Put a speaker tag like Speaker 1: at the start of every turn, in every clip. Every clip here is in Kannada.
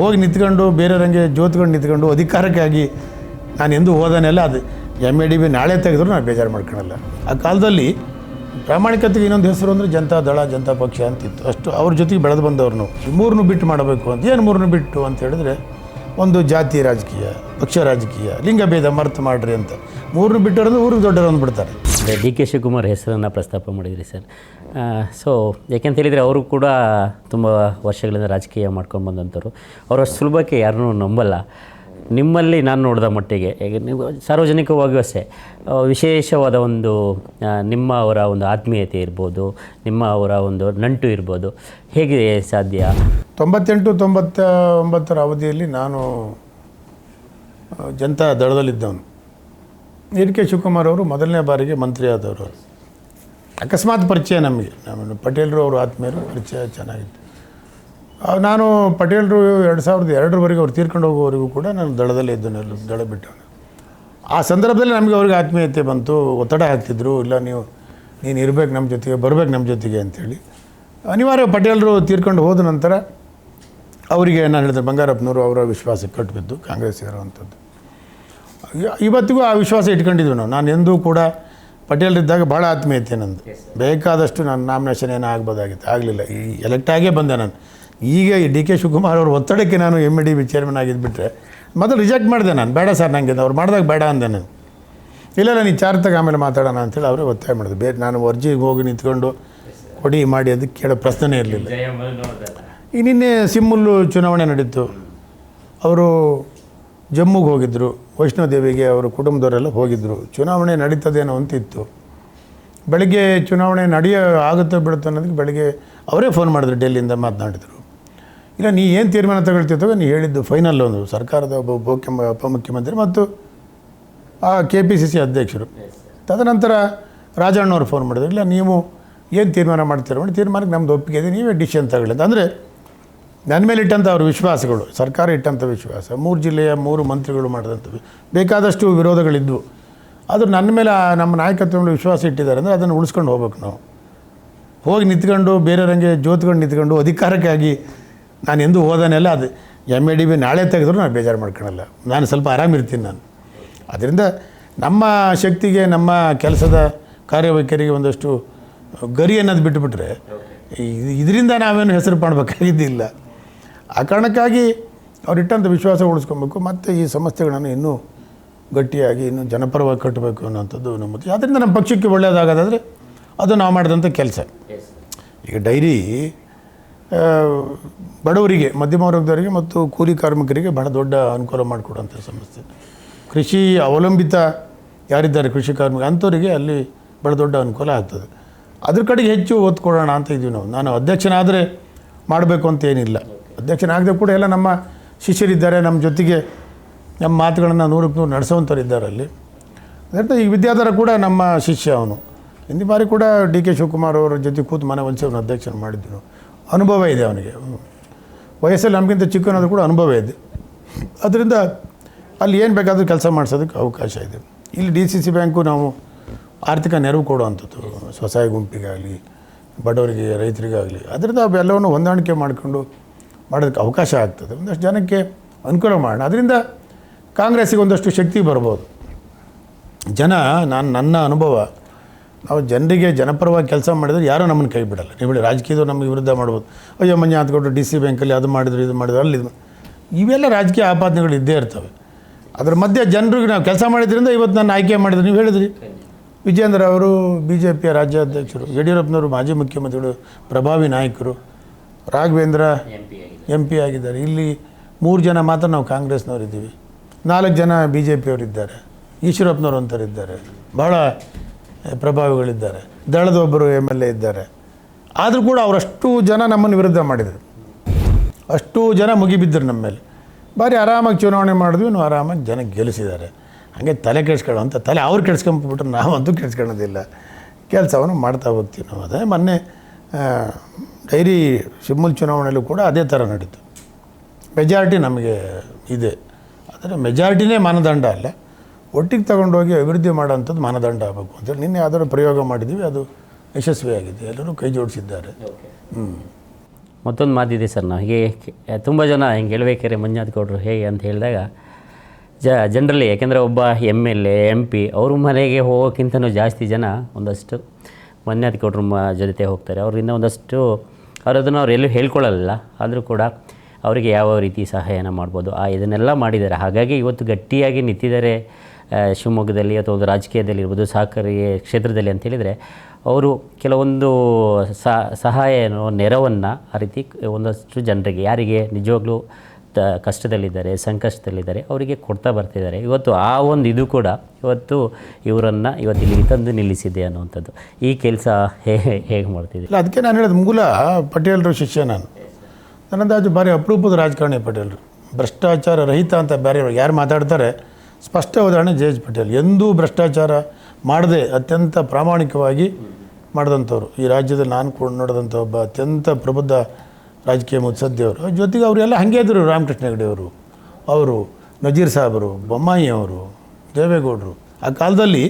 Speaker 1: ಹೋಗಿ ನಿಂತ್ಕೊಂಡು ಬೇರೆಯವರಂಗೆ ಜೋತ್ಕೊಂಡು ನಿಂತ್ಕೊಂಡು ಅಧಿಕಾರಕ್ಕಾಗಿ ನಾನು ಎಂದೂ ಹೋದನೆಲ್ಲ ಅದು ಎಂ ಎ ಡಿ ಬಿ ನಾಳೆ ತೆಗೆದ್ರು ನಾನು ಬೇಜಾರು ಮಾಡ್ಕೊಳಲ್ಲ. ಆ ಕಾಲದಲ್ಲಿ ಪ್ರಾಮಾಣಿಕತೆಗೆ ಇನ್ನೊಂದು ಹೆಸರು ಅಂದರೆ ಜನತಾ ದಳ, ಜನತಾ ಪಕ್ಷ ಅಂತಿತ್ತು. ಅಷ್ಟು ಅವ್ರ ಜೊತೆಗೆ ಬೆಳೆದು ಬಂದವ್ರನ್ನು. ಮೂರನ್ನು ಬಿಟ್ಟು ಮಾಡಬೇಕು ಅಂತ. ಏನು ಮೂರನ್ನು ಬಿಟ್ಟು ಅಂತ ಹೇಳಿದ್ರೆ ಒಂದು ಜಾತಿ ರಾಜಕೀಯ, ಪಕ್ಷ ರಾಜಕೀಯ ಲಿಂಗಭೇದ ಮರ್ತು ಮಾಡ್ರಿ ಅಂತ. ಮೂರನ್ನು ಬಿಟ್ಟವ್ರಂದ್ರೆ ಊರಿಗೆ ದೊಡ್ಡವರು ಅಂದ್ಬಿಡ್ತಾರೆ.
Speaker 2: ಅಂದರೆ ಡಿ ಕೆ ಶಿವಕುಮಾರ್ ಹೆಸರನ್ನು ಪ್ರಸ್ತಾಪ ಮಾಡಿದ್ರಿ ಸರ್. ಸೊ ಯಾಕೆಂತ ಹೇಳಿದರೆ ಅವರು ಕೂಡ ತುಂಬ ವರ್ಷಗಳಿಂದ ರಾಜಕೀಯ ಮಾಡ್ಕೊಂಡು ಬಂದಂಥವ್ರು. ಅವರು ಸುಲಭಕ್ಕೆ ಯಾರನ್ನೂ ನಂಬಲ್ಲ. ನಿಮ್ಮಲ್ಲಿ ನಾನು ನೋಡಿದ ಮಟ್ಟಿಗೆ ಈಗ ನೀವು ಸಾರ್ವಜನಿಕವಾಗಿಯೂ ಅಷ್ಟೇ ವಿಶೇಷವಾದ ಒಂದು ನಿಮ್ಮ ಅವರ ಒಂದು ಆತ್ಮೀಯತೆ ಇರ್ಬೋದು, ನಿಮ್ಮ ಅವರ ಒಂದು ನಂಟು ಇರ್ಬೋದು, ಹೇಗೆ ಸಾಧ್ಯ?
Speaker 1: ತೊಂಬತ್ತೆಂಟು ತೊಂಬತ್ತ ಒಂಬತ್ತರ ಅವಧಿಯಲ್ಲಿ ನಾನು ಜನತಾ ದಳದಲ್ಲಿದ್ದವನು. ಎನ್ ಕೆ ಶಿವಕುಮಾರ್ ಅವರು ಮೊದಲನೇ ಬಾರಿಗೆ ಮಂತ್ರಿ ಆದವರು ಅಕಸ್ಮಾತ್ ಪರಿಚಯ ನಮಗೆ. ನಮ್ಮ ಪಟೇಲ್ರು ಅವರು ಆತ್ಮೀಯರು ಪರಿಚಯ ಚೆನ್ನಾಗಿತ್ತು. ನಾನು ಪಟೇಲ್ರು ಎರಡು ಸಾವಿರದ ಎರಡರವರೆಗೆ ಅವ್ರು ತೀರ್ಕೊಂಡು ಹೋಗೋವರೆಗೂ ಕೂಡ ನಾನು ದಳದಲ್ಲೇ ಇದ್ದನು ದಳ ಬಿಟ್ಟವನು. ಆ ಸಂದರ್ಭದಲ್ಲಿ ನಮಗೆ ಅವ್ರಿಗೆ ಆತ್ಮೀಯತೆ ಬಂತು. ಒತ್ತಡ ಹಾಕ್ತಿದ್ರು. ಇಲ್ಲ, ನೀವು, ನೀನು ಇರ್ಬೇಕು ನಮ್ಮ ಜೊತೆಗೆ, ಬರಬೇಕು ನಮ್ಮ ಜೊತೆಗೆ ಅಂಥೇಳಿ. ಅನಿವಾರ್ಯ ಪಟೇಲರು ತೀರ್ಕೊಂಡು ಹೋದ ನಂತರ ಅವರಿಗೆ ನಾನು ಹೇಳಿದೆ ಬಂಗಾರಪ್ಪನವರು ಅವರ ವಿಶ್ವಾಸಕ್ಕೆ ಕಟ್ಟಬಿದ್ದು ಕಾಂಗ್ರೆಸ್ ಇರುವಂಥದ್ದು ಇವತ್ತಿಗೂ ಆ ವಿಶ್ವಾಸ ಇಟ್ಕೊಂಡಿದ್ವಿ ನಾವು. ನಾನು ಎಂದೂ ಕೂಡ ಪಟೇಲ್ರಿದ್ದಾಗ ಭಾಳ ಆತ್ಮೀಯತೆ ನಂದು. ಬೇಕಾದಷ್ಟು ನಾನು ನಾಮಿನೇಷನ್ ಏನೋ ಆಗ್ಬೋದಾಗಿತ್ತು. ಆಗಲಿಲ್ಲ. ಈ ಎಲೆಕ್ಟ್ ಆಗೇ ಬಂದೆ ನಾನು. ಈಗ ಈ ಡಿ ಕೆ ಶಿವಕುಮಾರ್ ಅವ್ರ ಒತ್ತಡಕ್ಕೆ ನಾನು M A D B chairman ಆಗಿದ್ಬಿಟ್ರೆ ಮೊದಲು ರಿಜೆಕ್ಟ್ ಮಾಡಿದೆ ನಾನು. ಬೇಡ ಸರ್ ನನಗೆ ಅವ್ರು ಮಾಡಿದಾಗ ಬೇಡ ಅಂದೆ ನಾನು. ಇಲ್ಲ ನಾನು ಈ ಚಾರ್ತಕ್ಕೆ ಆಮೇಲೆ ಮಾತಾಡೋಣ ಅಂತೇಳಿ ಅವರೇ ಒತ್ತಾಯ ಮಾಡಿದ್ರು. ಬೇರೆ ನಾನು ಅರ್ಜಿಗೆ ಹೋಗಿ ನಿಂತ್ಕೊಂಡು ಕೊಡಿ ಮಾಡಿ ಅದಕ್ಕೆ ಕೇಳೋ ಪ್ರಶ್ನೆ ಇರಲಿಲ್ಲ. ಈ ನಿನ್ನೆ ಸಿಮ್ಮುಲ್ಲು ಚುನಾವಣೆ ನಡೀತು. ಅವರು ಜಮ್ಮುಗೆ ಹೋಗಿದ್ದರು ವೈಷ್ಣೋದೇವಿಗೆ ಅವರು ಕುಟುಂಬದವರೆಲ್ಲ ಹೋಗಿದ್ದರು ಚುನಾವಣೆ ನಡೀತದೇನೋ ಅಂತಿತ್ತು. ಬೆಳಗ್ಗೆ ಚುನಾವಣೆ ನಡೆಯೋ, ಆಗುತ್ತೋ ಬಿಡುತ್ತೋ ಅನ್ನೋದಕ್ಕೆ ಬೆಳಗ್ಗೆ ಅವರೇ ಫೋನ್ ಮಾಡಿದ್ರು, ಡೆಲ್ಲಿಯಿಂದ ಮಾತನಾಡಿದರು. ಇಲ್ಲ, ನೀ ಏನು ತೀರ್ಮಾನ ತಗೊಳ್ತಿತ್ತೋ ನೀ ಹೇಳಿದ್ದು ಫೈನಲ್ ಒಂದು. ಸರ್ಕಾರದ ಒಬ್ಬ ಉಪಮುಖ್ಯ ಉಪಮುಖ್ಯಮಂತ್ರಿ ಮತ್ತು ಆ ಕೆ ಪಿ ಸಿ ಸಿ ಅಧ್ಯಕ್ಷರು. ತದನಂತರ ರಾಜಣ್ಣವ್ರು ಫೋನ್ ಮಾಡಿದ್ರು. ಇಲ್ಲ, ನೀವು ಏನು ತೀರ್ಮಾನ ಮಾಡ್ತೀರ ಮಾಡಿ ತೀರ್ಮಾನಕ್ಕೆ ನಮ್ಮದು ಒಪ್ಪಿಗೆ ಇದೆ, ನೀವೇ ಡಿಸಿಷನ್ ತಗೊಳ್ಳಿ ಅಂದರೆ ನನ್ನ ಮೇಲೆ ಇಟ್ಟಂಥ ಅವ್ರ ವಿಶ್ವಾಸಗಳು, ಸರ್ಕಾರ ಇಟ್ಟಂಥ ವಿಶ್ವಾಸ, ಮೂರು ಜಿಲ್ಲೆಯ ಮೂರು ಮಂತ್ರಿಗಳು ಮಾಡಿದಂಥವು ಬೇಕಾದಷ್ಟು ವಿರೋಧಗಳಿದ್ವು. ಅದು ನನ್ನ ಮೇಲೆ ನಮ್ಮ ನಾಯಕತ್ವ ಮೇಲೆ ವಿಶ್ವಾಸ ಇಟ್ಟಿದ್ದಾರೆ ಅಂದರೆ ಅದನ್ನು ಉಳಿಸ್ಕೊಂಡು ಹೋಗ್ಬೇಕು ನಾವು. ಹೋಗಿ ನಿಂತ್ಕೊಂಡು ಬೇರೆಯವರಂಗೆ ಜೋತ್ಕೊಂಡು ನಿಂತ್ಕೊಂಡು ಅಧಿಕಾರಕ್ಕಾಗಿ ನಾನು ಎಂದೂ ಹೋದನೆಲ್ಲ ಅದು ಎಂ ಎ ಡಿ ಬಿ ನಾಳೆ ತೆಗೆದ್ರು ನಾನು ಬೇಜಾರು ಮಾಡ್ಕೊಳಲ್ಲ. ನಾನು ಸ್ವಲ್ಪ ಆರಾಮಿರ್ತೀನಿ ನಾನು. ಅದರಿಂದ ನಮ್ಮ ಶಕ್ತಿಗೆ, ನಮ್ಮ ಕೆಲಸದ ಕಾರ್ಯವೈಖರಿಗೆ ಒಂದಷ್ಟು ಗರಿ ಅನ್ನೋದು ಬಿಟ್ಟುಬಿಟ್ರೆ ಇದರಿಂದ ನಾವೇನು ಹೆಸರು ಮಾಡಬೇಕಾಗಿದ್ದಿಲ್ಲ ಆ ಕಾರಣಕ್ಕಾಗಿ ಅವರಿಟ್ಟಂಥ ವಿಶ್ವಾಸ ಉಳಿಸ್ಕೊಬೇಕು ಮತ್ತು ಈ ಸಂಸ್ಥೆಗಳನ್ನು ಇನ್ನೂ ಗಟ್ಟಿಯಾಗಿ ಇನ್ನೂ ಜನಪರವಾಗಿ ಕಟ್ಟಬೇಕು ಅನ್ನೋಂಥದ್ದು ನಮ್ಮ ಅದರಿಂದ ನಮ್ಮ ಪಕ್ಷಕ್ಕೆ ಒಳ್ಳೆಯದಾಗೋದಾದರೆ ಅದು ನಾವು ಮಾಡಿದಂಥ ಕೆಲಸ. ಈಗ ಡೈರಿ ಬಡವರಿಗೆ ಮಧ್ಯಮ ವರ್ಗದವರಿಗೆ ಮತ್ತು ಕೂಲಿ ಕಾರ್ಮಿಕರಿಗೆ ಬಹಳ ದೊಡ್ಡ ಅನುಕೂಲ ಮಾಡಿಕೊಡುವಂಥ ಸಂಸ್ಥೆ ಕೃಷಿ ಅವಲಂಬಿತ ಯಾರಿದ್ದಾರೆ ಕೃಷಿ ಕಾರ್ಮಿಕ ಅಂಥವರಿಗೆ ಅಲ್ಲಿ ಬಹಳ ದೊಡ್ಡ ಅನುಕೂಲ ಆಗ್ತದೆ. ಅದ್ರ ಕಡೆಗೆ ಹೆಚ್ಚು ಒತ್ತು ಕೊಡೋಣ ಅಂತ ಇದ್ದೀವಿ ನಾವು. ನಾನು ಅಧ್ಯಕ್ಷನಾದರೆ ಮಾಡಬೇಕು ಅಂತ ಏನಿಲ್ಲ. ಅಧ್ಯಕ್ಷನಾಗದೆ ಕೂಡ ಎಲ್ಲ ನಮ್ಮ ಶಿಷ್ಯರಿದ್ದಾರೆ, ನಮ್ಮ ಜೊತೆಗೆ ನಮ್ಮ ಮಾತುಗಳನ್ನು ನೂರಕ್ಕೆ ನೂರು ನಡೆಸುವಂಥವ್ರು ಇದ್ದಾರೆ ಅಲ್ಲಿ ಅದರಿಂದ ಈ ವಿದ್ಯಾಧರ ಕೂಡ ನಮ್ಮ ಶಿಷ್ಯ ಅವನು. ಹಿಂದಿ ಬಾರಿ ಕೂಡ ಡಿ ಕೆ ಶಿವಕುಮಾರ್ ಅವರ ಜೊತೆ ಕೂತು ಮನೆ ಅವನು ಅಧ್ಯಕ್ಷನ ಮಾಡಿದ್ದರು ಅನುಭವ ಇದೆ ಅವನಿಗೆ. ವಯಸ್ಸಲ್ಲಿ ನಮಗಿಂತ ಚಿಕ್ಕನಾದರೂ ಕೂಡ ಅನುಭವ ಇದೆ. ಅದರಿಂದ ಅಲ್ಲಿ ಏನು ಬೇಕಾದರೂ ಕೆಲಸ ಮಾಡಿಸೋದಕ್ಕೆ ಅವಕಾಶ ಇದೆ. ಇಲ್ಲಿ ಡಿ ಸಿ ಸಿ ಬ್ಯಾಂಕು ನಾವು ಆರ್ಥಿಕ ನೆರವು ಕೊಡುವಂಥದ್ದು, ಸ್ವಸಹಾಯ ಗುಂಪಿಗಾಗಲಿ, ಬಡವರಿಗೆ, ರೈತರಿಗಾಗಲಿ. ಅದರಿಂದ ಅವೆಲ್ಲವನ್ನು ಹೊಂದಾಣಿಕೆ ಮಾಡಿಕೊಂಡು ಮಾಡೋದಕ್ಕೆ ಅವಕಾಶ ಆಗ್ತದೆ. ಒಂದಷ್ಟು ಜನಕ್ಕೆ ಅನುಕೂಲ ಮಾಡೋಣ. ಅದರಿಂದ ಕಾಂಗ್ರೆಸ್ಸಿಗೆ ಒಂದಷ್ಟು ಶಕ್ತಿ ಬರ್ಬೋದು. ಜನ ನಾನು ನನ್ನ ಅನುಭವ, ನಾವು ಜನರಿಗೆ ಜನಪರವಾಗಿ ಕೆಲಸ ಮಾಡಿದರೆ ಯಾರೂ ನಮ್ಮನ್ನು ಕೈ ಬಿಡಲ್ಲ. ನೀವು ಹೇಳಿ ರಾಜಕೀಯದವ್ರು ನಮಗೆ ವಿರುದ್ಧ ಮಾಡ್ಬೋದು. ಅಯ್ಯೋ ಮಂಜಾತ್ ಕೊಟ್ಟು ಡಿ ಸಿ ಬ್ಯಾಂಕಲ್ಲಿ ಅದು ಮಾಡಿದ್ರು, ಇದು ಮಾಡಿದ್ರು, ಅಲ್ಲಿ ಇದು ಇವೆಲ್ಲ ರಾಜಕೀಯ ಆಪಾದನೆಗಳು ಇದ್ದೇ ಇರ್ತವೆ. ಅದ್ರ ಮಧ್ಯೆ ಜನರಿಗೆ ನಾವು ಕೆಲಸ ಮಾಡಿದ್ರಿಂದ ಇವತ್ತು ನಾನು ಆಯ್ಕೆ ಮಾಡಿದ್ರು. ನೀವು ಹೇಳಿದ್ರಿ. ವಿಜೇಂದ್ರ ಅವರು ಬಿ ಜೆ ಪಿಯ ರಾಜ್ಯಾಧ್ಯಕ್ಷರು, ಯಡಿಯೂರಪ್ಪನವರು ಮಾಜಿ ಮುಖ್ಯಮಂತ್ರಿಗಳು, ಪ್ರಭಾವಿ ನಾಯಕರು, ರಾಘವೇಂದ್ರ ಎಂ ಪಿ ಆಗಿದ್ದಾರೆ. ಇಲ್ಲಿ ಮೂರು ಜನ ಮಾತ್ರ ನಾವು ಕಾಂಗ್ರೆಸ್ನವರಿದ್ದೀವಿ. ನಾಲ್ಕು ಜನ ಬಿ ಜೆ ಪಿಯವರಿದ್ದಾರೆ ಈಶ್ವರಪ್ಪನವರು ಅಂತರಿದ್ದಾರೆ. ಬಹಳ ಪ್ರಭಾವಿಗಳಿದ್ದಾರೆ. ದಳದ ಒಬ್ಬರು ಎಂ ಎಲ್ ಎ ಇದ್ದಾರೆ. ಆದರೂ ಕೂಡ ಅವರಷ್ಟು ಜನ ನಮ್ಮನ್ನು ವಿರುದ್ಧ ಮಾಡಿದರು. ಅಷ್ಟು ಜನ ಮುಗಿಬಿದ್ದರು ನಮ್ಮ ಮೇಲೆ ಭಾರಿ ಆರಾಮಾಗಿ ಚುನಾವಣೆ ಮಾಡಿದ್ವಿ. ನಾವು ಆರಾಮಾಗಿ ಜನ ಗೆಲ್ಲಿಸಿದ್ದಾರೆ. ಹಾಗೆ ತಲೆ ಕೆಡ್ಸ್ಕೊಳ್ಳೋ ತಲೆ ಅವ್ರು ಕೆಡ್ಸ್ಕೊಂಬಿಟ್ರೆ ನಾವಂತೂ ಕೆಡ್ಸ್ಕೊಳ್ಳೋದಿಲ್ಲ. ಕೆಲಸವನ್ನು ಮಾಡ್ತಾ ಹೋಗ್ತೀವಿ ನಾವು. ಅದೇ ಮೊನ್ನೆ ಡೈರಿ ಶಿಮ್ಮಲ್ ಚುನಾವಣೆಯಲ್ಲೂ ಕೂಡ ಅದೇ ಥರ ನಡೀತು. ಮೆಜಾರಿಟಿ ನಮಗೆ ಇದೆ. ಆದರೆ ಮೆಜಾರಿಟಿನೇ ಮಾನದಂಡ ಅಲ್ಲ. ಒಟ್ಟಿಗೆ ತಗೊಂಡೋಗಿ ಅಭಿವೃದ್ಧಿ ಮಾಡೋಂಥದ್ದು ಮಾನದಂಡ ಆಗಬೇಕು ಅಂತೇಳಿ ನಿನ್ನೆ ಯಾವ್ದಾದ್ರು ಪ್ರಯೋಗ ಮಾಡಿದ್ದೀವಿ ಅದು ಯಶಸ್ವಿಯಾಗಿದೆ ಎಲ್ಲರೂ ಕೈ ಜೋಡಿಸಿದ್ದಾರೆ. ಹ್ಞೂ
Speaker 2: ಮತ್ತೊಂದು ಮಾತಿದೆ ಸರ್ ನಾವು ಹೀಗೆ ತುಂಬ ಜನ ಹಿಂಗೆ ಹೇಳಬೇಕಾದ್ರೆ ಮಂಜುನಾಥ್ ಗೌಡರು ಹೇಗೆ ಅಂತ ಹೇಳಿದಾಗ ಜ ಜನರಲ್ಲಿ ಯಾಕೆಂದರೆ ಒಬ್ಬ M L A M P ಅವ್ರ ಮನೆಗೆ ಹೋಗೋಕ್ಕಿಂತನೂ ಜಾಸ್ತಿ ಜನ ಒಂದಷ್ಟು ಮಂಜುನಾಥ್ ಕೊಟ್ರ ಮ ಜೊತೆ ಹೋಗ್ತಾರೆ. ಅವರಿಂದ ಒಂದಷ್ಟು ಅವ್ರು ಅದನ್ನು ಅವ್ರು ಎಲ್ಲೂ ಹೇಳ್ಕೊಳ್ಳಲ್ಲ ಆದರೂ ಕೂಡ ಅವರಿಗೆ ಯಾವ ರೀತಿ ಸಹಾಯನ ಮಾಡ್ಬೋದು. ಆ ಇದನ್ನೆಲ್ಲ ಮಾಡಿದ್ದಾರೆ. ಹಾಗಾಗಿ ಇವತ್ತು ಗಟ್ಟಿಯಾಗಿ ನಿಂತಿದ್ದಾರೆ ಶಿವಮೊಗ್ಗದಲ್ಲಿ ಅಥವಾ ಒಂದು ರಾಜಕೀಯದಲ್ಲಿ ಇರ್ಬೋದು ಸಹಕಾರಿ ಕ್ಷೇತ್ರದಲ್ಲಿ ಅಂತ ಹೇಳಿದರೆ ಅವರು ಕೆಲವೊಂದು ಸಹಾಯ ನೆರವನ್ನು ಆ ರೀತಿ ಒಂದಷ್ಟು ಜನರಿಗೆ, ಯಾರಿಗೆ ನಿಜವಾಗ್ಲೂ ಕಷ್ಟದಲ್ಲಿದ್ದಾರೆ, ಸಂಕಷ್ಟದಲ್ಲಿದ್ದಾರೆ, ಅವರಿಗೆ ಕೊಡ್ತಾ ಬರ್ತಿದ್ದಾರೆ. ಇವತ್ತು ಆ ಒಂದು ಇದು ಕೂಡ ಇವತ್ತು ಇವರನ್ನು ಇವತ್ತು ಇಲ್ಲಿಗೆ ತಂದು ನಿಲ್ಲಿಸಿದೆ ಅನ್ನುವಂಥದ್ದು. ಈ ಕೆಲಸ ಹೇಗೆ ಹೇಗೆ ಮಾಡ್ತಿದ್ದೆ
Speaker 1: ಇಲ್ಲ, ಅದಕ್ಕೆ ನಾನು ಹೇಳೋದು ಮೂಲ ಪಟೇಲರು ಶಿಷ್ಯ ನಾನು. ನನ್ನದಾಜು ಭಾರಿ ಅಪರೂಪದ ರಾಜಕಾರಣಿ ಪಟೇಲರು. ಭ್ರಷ್ಟಾಚಾರ ರಹಿತ ಅಂತ ಬೇರೆ ಯಾರು ಮಾತಾಡ್ತಾರೆ? ಸ್ಪಷ್ಟ ಉದಾಹರಣೆ ಜೆ ಎಚ್ ಪಟೇಲ್. ಎಂದೂ ಭ್ರಷ್ಟಾಚಾರ ಮಾಡದೆ ಅತ್ಯಂತ ಪ್ರಾಮಾಣಿಕವಾಗಿ ಮಾಡಿದಂಥವ್ರು. ಈ ರಾಜ್ಯದಲ್ಲಿ ನಾನು ಕೂಡ ನೋಡಿದಂಥ ಒಬ್ಬ ಅತ್ಯಂತ ಪ್ರಬುದ್ಧ ರಾಜಕೀಯ ಮುತ್ಸದ್ದಿಯವರು. ಜೊತೆಗೆ ಅವರೆಲ್ಲ ಹಾಗೆ ಇದ್ದರು ರಾಮಕೃಷ್ಣ ಹೆಗಡೆಯವರು ಅವರು ನಜೀರ್ ಸಾಹೇಬರು, ಬೊಮ್ಮಾಯಿ ಅವರು, ದೇವೇಗೌಡರು. ಆ ಕಾಲದಲ್ಲಿ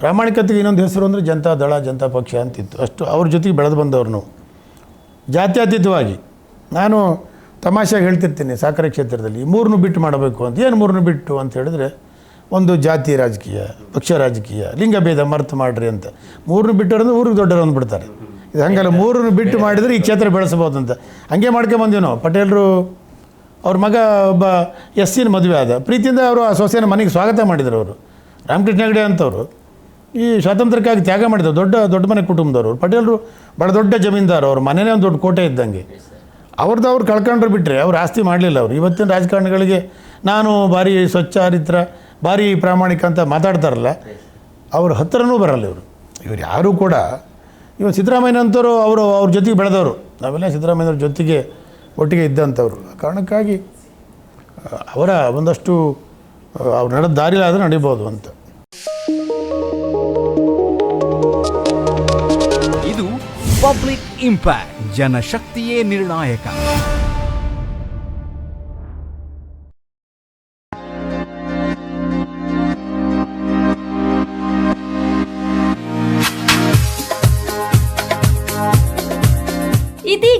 Speaker 1: ಪ್ರಾಮಾಣಿಕತೆಗೆ ಇನ್ನೊಂದು ಹೆಸರು ಅಂದರೆ ಜನತಾ ದಳ, ಜನತಾ ಪಕ್ಷ ಅಂತಿತ್ತು. ಅಷ್ಟು ಅವ್ರ ಜೊತೆಗೆ ಬೆಳೆದು ಬಂದವರು ನಾವು. ಜಾತ್ಯತೀತವಾಗಿ ನಾನು ತಮಾಷೆಗೆ ಹೇಳ್ತಿರ್ತೀನಿ ಸಾಕರೆ ಕ್ಷೇತ್ರದಲ್ಲಿ ಮೂರನ್ನು ಬಿಟ್ಟು ಮಾಡಬೇಕು ಅಂತ. ಏನು ಮೂರನ್ನು ಬಿಟ್ಟು ಅಂತ ಹೇಳಿದ್ರೆ ಒಂದು ಜಾತಿ ರಾಜಕೀಯ, ಪಕ್ಷ ರಾಜಕೀಯ ಲಿಂಗಭೇದ ಮರ್ತು ಮಾಡ್ರಿ ಅಂತ. ಮೂರನ್ನು ಬಿಟ್ಟರು ಊರಿಗೆ ದೊಡ್ಡರು ಅಂದ್ಬಿಡ್ತಾರೆ. ಇದು ಹಂಗಲ್ಲ ಮೂರನ್ನು ಬಿಟ್ಟು ಮಾಡಿದರೆ ಈ ಕ್ಷೇತ್ರ ಬೆಳೆಸಬಹುದು ಅಂತ ಹಂಗೆ ಮಾಡ್ಕೊಂಬಂದೀವಿ ನಾವು. ಪಟೇಲರು ಅವ್ರ ಮಗ ಒಬ್ಬ ಎಸ್ ಸಿನ ಮದುವೆ ಆದ. ಪ್ರೀತಿಯಿಂದ ಅವರು ಆ ಸೊಸೆಯನ್ನು ಮನೆಗೆ ಸ್ವಾಗತ ಮಾಡಿದರು ಅವರು. ರಾಮಕೃಷ್ಣ ಹೆಗಡೆ ಅಂತವರು. ಈ ಸ್ವಾತಂತ್ರ್ಯಕ್ಕಾಗಿ ತ್ಯಾಗ ಮಾಡಿದ್ರು ದೊಡ್ಡ ದೊಡ್ಡ ಮನೆ ಕುಟುಂಬದವರು ಪಟೇಲರು ಭಾಳ ದೊಡ್ಡ ಜಮೀನ್ದಾರು ಅವ್ರ. ಮನೆಯೇ ಒಂದು ದೊಡ್ಡ ಕೋಟೆ ಇದ್ದಂಗೆ. ಅವ್ರದ್ದು ಅವ್ರು ಕಳ್ಕೊಂಡ್ರು ಬಿಟ್ಟರೆ ಅವ್ರು ಆಸ್ತಿ ಮಾಡಲಿಲ್ಲ ಅವರು. ಇವತ್ತಿನ ರಾಜಕಾರಣಿಗಳಿಗೆ ನಾನು ಭಾರಿ ಸ್ವಚ್ಛ ಹರಿತ್ರ ಭಾರಿ ಪ್ರಾಮಾಣಿಕ ಅಂತ ಮಾತಾಡ್ತಾರಲ್ಲ ಅವ್ರ ಹತ್ತಿರನೂ ಬರಲ್ಲ ಇವರು. ಇವ್ರು ಯಾರೂ ಕೂಡ ಇವಾಗ ಸಿದ್ದರಾಮಯ್ಯನಂತವರು ಅವರು ಅವ್ರ ಜೊತೆಗೆ ಬೆಳೆದವರು. ನಾವೆಲ್ಲ ಸಿದ್ದರಾಮಯ್ಯವ್ರ ಜೊತೆಗೆ ಒಟ್ಟಿಗೆ ಇದ್ದಂಥವ್ರು. ಆ ಕಾರಣಕ್ಕಾಗಿ ಅವರ ಒಂದಷ್ಟು ಅವ್ರು ನಡೆದ ದಾರಿಲಾದರೂ ನಡಿಬೋದು ಅಂತ.
Speaker 3: ಇದು ಪಬ್ಲಿಕ್ ಇಂಪ್ಯಾಕ್ಟ್, ಜನಶಕ್ತಿಯೇ ನಿರ್ಣಾಯಕ.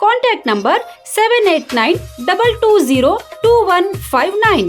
Speaker 4: contact number seven eight nine double two zero two one five nine